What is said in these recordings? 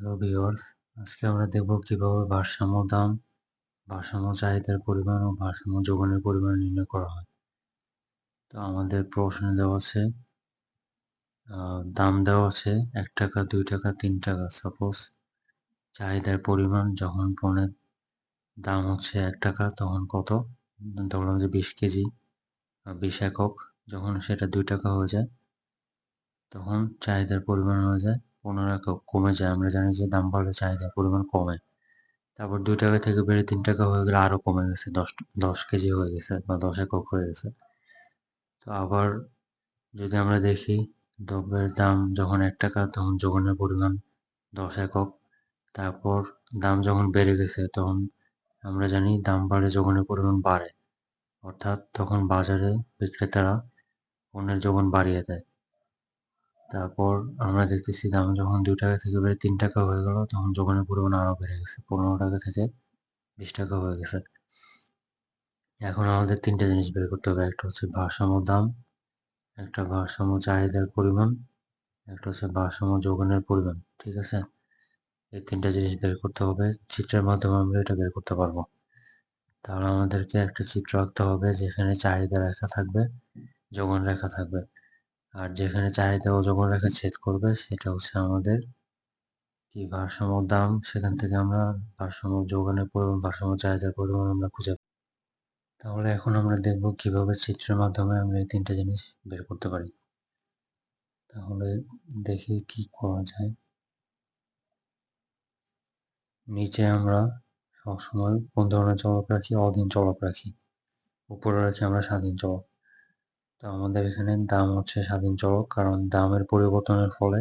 Hello viewers আজকে আমরা দেখব কীভাবে ভারসাম্য দাম, ভারসাম্য চাহিদার পরিমাণ ও ভারসাম্য যোগানের পরিমাণ নির্ণয় করা হয়। তো আমাদের প্রশ্নে দেওয়া আছে দাম দেওয়া আছে এক টাকা, দুই টাকা, তিন টাকা। সাপোজ চাহিদার পরিমাণ যখন পণ্যের দাম হচ্ছে এক টাকা, তখন কত? ধরলাম যে বিশ কেজি বিশ একক। যখন সেটা দুই টাকা হয়ে যায়, তখন চাহিদার পরিমাণ হয়ে যায় পনেরো একক কমে যায়। আমরা জানি যে দাম বাড়লে চাহিদার পরিমাণ কমে। তারপর দুই টাকা থেকে বেড়ে তিন টাকা হয়ে গেলে আরও কমে গেছে। দশ দশ কেজি হয়ে গেছে বা দশ একক হয়ে গেছে। তো আবার যদি আমরা দেখি, দ্রব্যের দাম যখন এক টাকা, তখন যোগানের পরিমাণ দশ একক। তারপর দাম যখন বেড়ে গেছে, তখন আমরা জানি দাম বাড়ে যোগানের পরিমাণ বাড়ে। অর্থাৎ তখন বাজারে বিক্রেতারা পণ্যের যোগান বাড়িয়ে দেয়। তারপর আমরা দেখতেছি দাম যখন দুই টাকা থেকে বেড়ে তিন টাকা হয়ে গেল, তখন যোগানের পরিমাণ আরও বেড়ে গেছে। পনেরো টাকা থেকে বিশ টাকা হয়ে গেছে। এখন আমাদের তিনটা জিনিস বের করতে হবে। একটা হচ্ছে ভারসাম্য দাম, একটা ভারসাম্য চাহিদার পরিমাণ, একটা হচ্ছে ভারসাম্য যোগানের পরিমাণ, ঠিক আছে? এই তিনটা জিনিস বের করতে হবে। চিত্রের মাধ্যমে আমরা এটা বের করতে পারব। তাহলে আমাদেরকে একটা চিত্র আঁকতে হবে যেখানে চাহিদা রেখা থাকবে যোগান রেখা থাকবে। আর যেখানে চাহিদা ও যোগান রেখা ছেদ করবে, সেটা হচ্ছে আমাদের কি ভারসাম্য দাম, সেখান থেকে আমরা ভারসাম্য যোগানের পরিমাণ, ভারসাম্য চাহিদার পরিমাণ আমরা খুঁজে তাহলে এখন আমরা দেখব কীভাবে চিত্রের মাধ্যমে আমরা এই তিনটা জিনিস বের করতে পারি। তাহলে দেখি কি করা যায়। নিচে আমরা সবসময় কোন ধরনের চলক রাখি? অধীন চলক রাখি। উপরে রাখি আমরা স্বাধীন চলক। তো আমাদের এখানে দাম হচ্ছে স্বাধীন চলক কারণ দামের পরিবর্তনের ফলে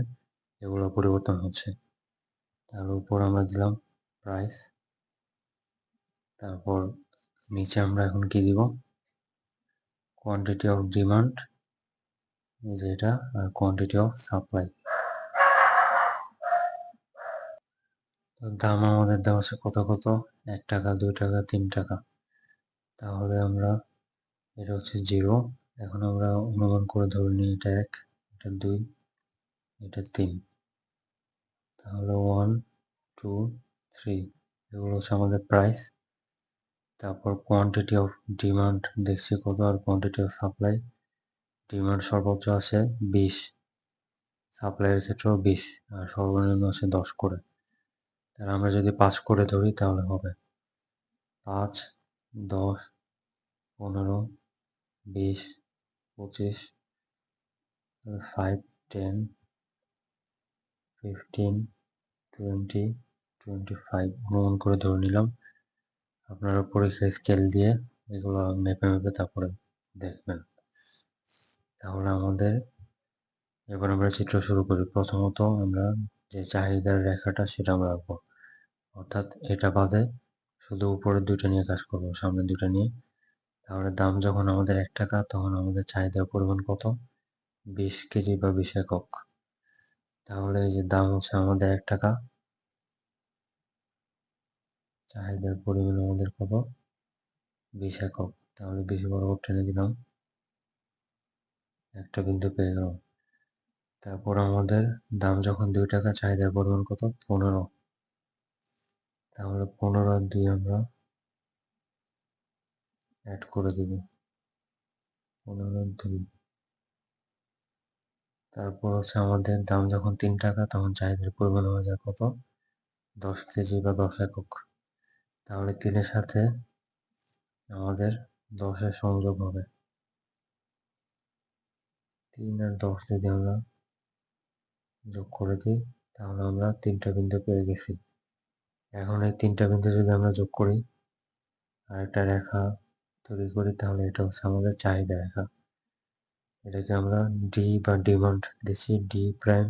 এগুলো পরিবর্তন হচ্ছে। তার উপর আমরা দিলাম প্রাইস তারপর নিচে আমরা এখন কি দিব? কোয়ান্টিটি অফ ডিমান্ড যেটা আর কোয়ান্টিটি অফ সাপ্লাই দাম আমাদের দেওয়া আছে কত কত? এক টাকা, দুই টাকা, তিন টাকা। তাহলে আমরা, এটা হচ্ছে জিরো এখন আমরা অনুমান করে ধরে নিই, এটা এক, এটা দুই, এটা তিন। তাহলে ওয়ান টু থ্রি এগুলো হচ্ছে আমাদের প্রাইস তারপর কোয়ান্টিটি অফ ডিমান্ড দেখছি কত আর কোয়ান্টিটি অফ সাপ্লাই ডিমান্ড সর্বোচ্চ আছে বিশ সাপ্লাইয়ের ক্ষেত্রেও বিশ, আর সর্বনিম্ন আছে দশ করে। তাহলে আমরা যদি পাঁচ করে ধরি তাহলে হবে পাঁচ, দশ, পনেরো, বিশ পঁচিশ five ten fifteen twenty twenty five অনুমান করে ধরে নিলাম। আপনারা পরীক্ষা স্কেল দিয়ে এগুলো মেপে মেপে তারপরে দেখবেন। তাহলে আমাদের এবার আমরা চিত্র শুরু করি। প্রথমত আমরা যে চাহিদার রেখাটা সেটা আমরা আঁকবো। অর্থাৎ এটা বাদে শুধু উপরের দুইটা নিয়ে কাজ করব সামনে দুইটা নিয়ে। তাহলে দাম যখন আমাদের এক টাকা, তখন আমাদের চাহিদার পরিমাণ কত? বিশ কেজি বা বিশ একক তাহলে এই যে দাম হচ্ছে আমাদের এক টাকা। চাহিদার পরিমাণ আমাদের কত? বিশ একক। তাহলে বিশ বরাবর টেনে দিলাম একটা বিন্দু পেয়ে গেলাম। তারপর আমাদের দাম যখন দুই টাকা, চাহিদার পরিমাণ কত? পনেরো। তাহলে পনেরো দুই আমরা অ্যাড করে দেব। পনেরো দুই তারপর হচ্ছে আমাদের দাম যখন তিন টাকা, তখন চাহিদার পরিমাণ হয়ে যায় কত? দশ কেজি বা দশ একক। তাহলে তিনের সাথে আমাদের দশের সংযোগ হবে। তিন আর দশ যদি আমরা যোগ করে দিই, তাহলে আমরা তিনটা বিন্দু পেয়ে গেছি। এখন এই তিনটা বিন্দু যদি আমরা যোগ করি, আর একটা রেখা তৈরি করি তাহলে এটা হচ্ছে আমাদের চাহিদা রেখা। এটাকে আমরা ডি বা ডিমান্ড দিচ্ছি ডি প্রাইম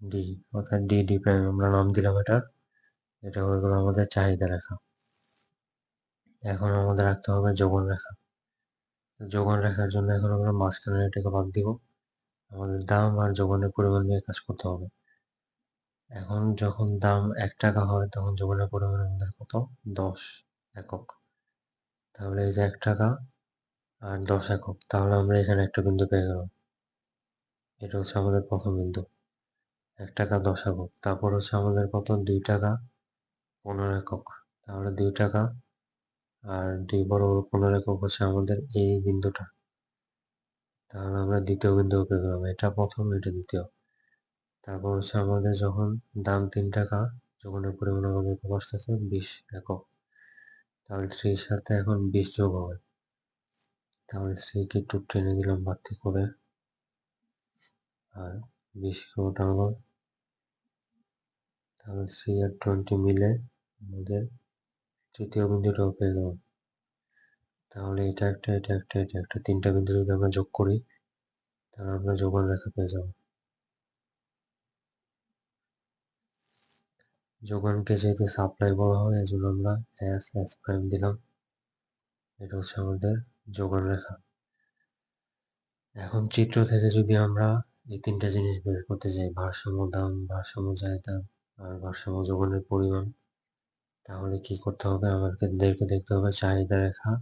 ডি অর্থাৎ ডি ডি প্রাইম আমরা নাম দিলাম এটার এটা হয়ে গেল আমাদের চাহিদা রেখা। এখন আমাদের রাখতে হবে যোগান রেখা। যোগান রেখার জন্য এখন আমরা মাঝখানে এটাকে বাদ দিব। আমাদের দাম আর যোগানের পরিমাণ নিয়ে কাজ করতে হবে। এখন যখন দাম এক টাকা হয়, তখন যোগানের পরিমাণ আমাদের কত দশ একক। তাহলে এই যে এক টাকা আর দশ একক, তাহলে আমরা এখানে একটা বিন্দু পেয়ে গেলাম। এটা হচ্ছে আমাদের প্রথম বিন্দু। এক টাকা, দশ একক। তারপর হচ্ছে আমাদের কত? দুই টাকা, পনেরো একক। তাহলে দুই টাকা আর দুই বড় বড় পনেরো একক হচ্ছে আমাদের এই বিন্দুটা। তাহলে আমরা দ্বিতীয় বিন্দু পেয়ে গেলাম। এটা প্রথম, এটা দ্বিতীয়। তারপর হচ্ছে আমাদের যখন দাম তিন টাকা যোগানের পরিমাণ আমাদের আসতেছে বিশ একক। তাহলে থ্রির সাথে এখন বিশ যোগ হবে। তাহলে থ্রিকে একটু টেনে দিলাম বাড়তি করে। আর বিশ ওঠানো তাহলে থ্রি আর টোয়েন্টি মিলে আমাদের তৃতীয় বিন্দুটাও পেয়ে গেলাম। তাহলে এটা একটা এটা একটা এটা একটা। তিনটা বিন্দু যদি আমরা যোগ করি, তাহলে আমরা যোগান রেখা পেয়ে যাব। যোগানকে যেহেতু সাপ্লাই বলা হয় এই জন্য আমরা এস এস প্রাইম দিলাম। এটা হচ্ছে আমাদের যোগান রেখা। এখন চিত্র থেকে যদি আমরা এই তিনটা জিনিস বের করতে যাই, ভারসাম্য দাম, ভারসাম্য চাহিদা আর ভারসাম্য যোগানের পরিমাণ, তাহলে কি করতে হবে? আমাদেরকে দেখতে হবে চাহিদা রেখা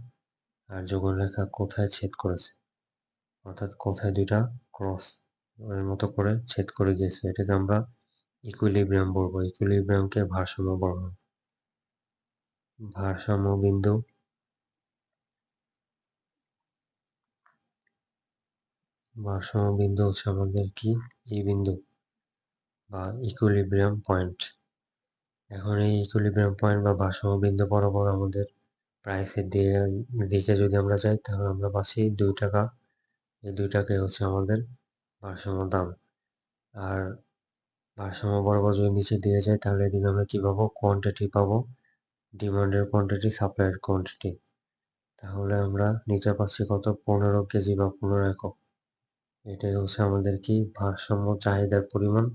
আর যোগান রেখা কোথায় ছেদ করেছে। অর্থাৎ কোথায় দুইটা ক্রস এর মতো করে ছেদ করে গিয়েছে। এটাকে আমরা ইকুইলিব্রিয়াম বলব ইকুইলিব্রিয়ামকে ভারসাম্য বলব। ভারসাম্য বিন্দু। ভারসাম্য বিন্দু হচ্ছে আমাদের কি? এই বিন্দু বা ইকুইলিব্রিয়াম পয়েন্ট এখন এই ইকুইলিব্রিয়াম পয়েন্ট বা ভারসাম্য বিন্দু বরাবর আমাদের প্রাইসের দিকে যদি আমরা যাই, তাহলে আমরা পাচ্ছি দুই টাকা। এই দুই টাকাই হচ্ছে আমাদের ভারসাম্য দাম। আর ভারসাম্য বরাবর যদি নিচে দিয়ে যায়, তাহলে এদিকে আমরা কী পাবো? কোয়ান্টিটি পাবো। ডিমান্ডের কোয়ান্টিটি সাপ্লাইয়ের কোয়ান্টিটি তাহলে আমরা নিচে পাচ্ছি কত? পনেরো কেজি বা পনেরো একক। এটাই হচ্ছে আমাদের কি? ভারসাম্য, চাহিদার পরিমাণ।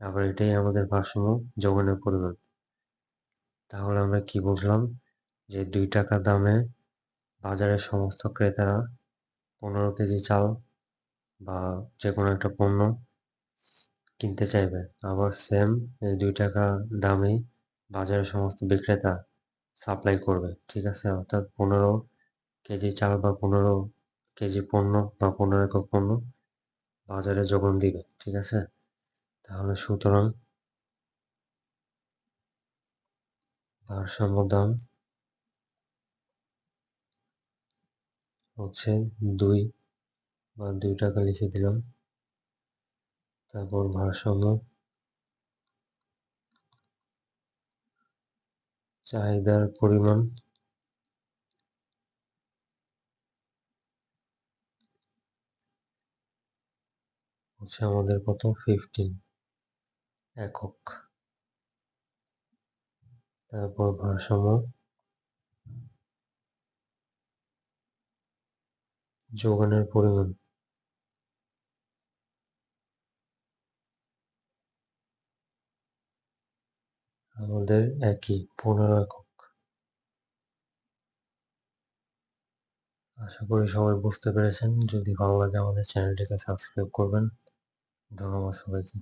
আবার এটাই আমাদের ভারসাম্য যোগানের পরিমাণ। তাহলে আমরা কি বুঝলাম? যে দুই টাকা দামে বাজারের সমস্ত ক্রেতারা পনেরো কেজি চাল বা যে কোনো একটা পণ্য কিনতে চাইবে। আবার সেম এই দুই টাকা দামেই বাজারের সমস্ত বিক্রেতা সাপ্লাই করবে, ঠিক আছে? অর্থাৎ পনেরো কেজি চাল বা পনেরো কেজি পণ্য বা পনেরো একক পণ্য বাজারে যোগান দিবে, ঠিক আছে? তাহলে সুতরাং ভারসাম্য দাম হচ্ছে দুই বা দুই টাকা লিখে দিলাম। তারপর ভারসাম্য চাহিদার পরিমাণ হচ্ছে আমাদের কত ফিফটিন একক। তারপর ভারসাম্য যোগানের পরিমাণ। আমাদের একই, পনেরো একক। আশা করি সবাই বুঝতে পেরেছেন। যদি ভালো লাগে আমাদের চ্যানেলটিকে সাবস্ক্রাইব করবেন। ধন্যবাদ সবাইকে।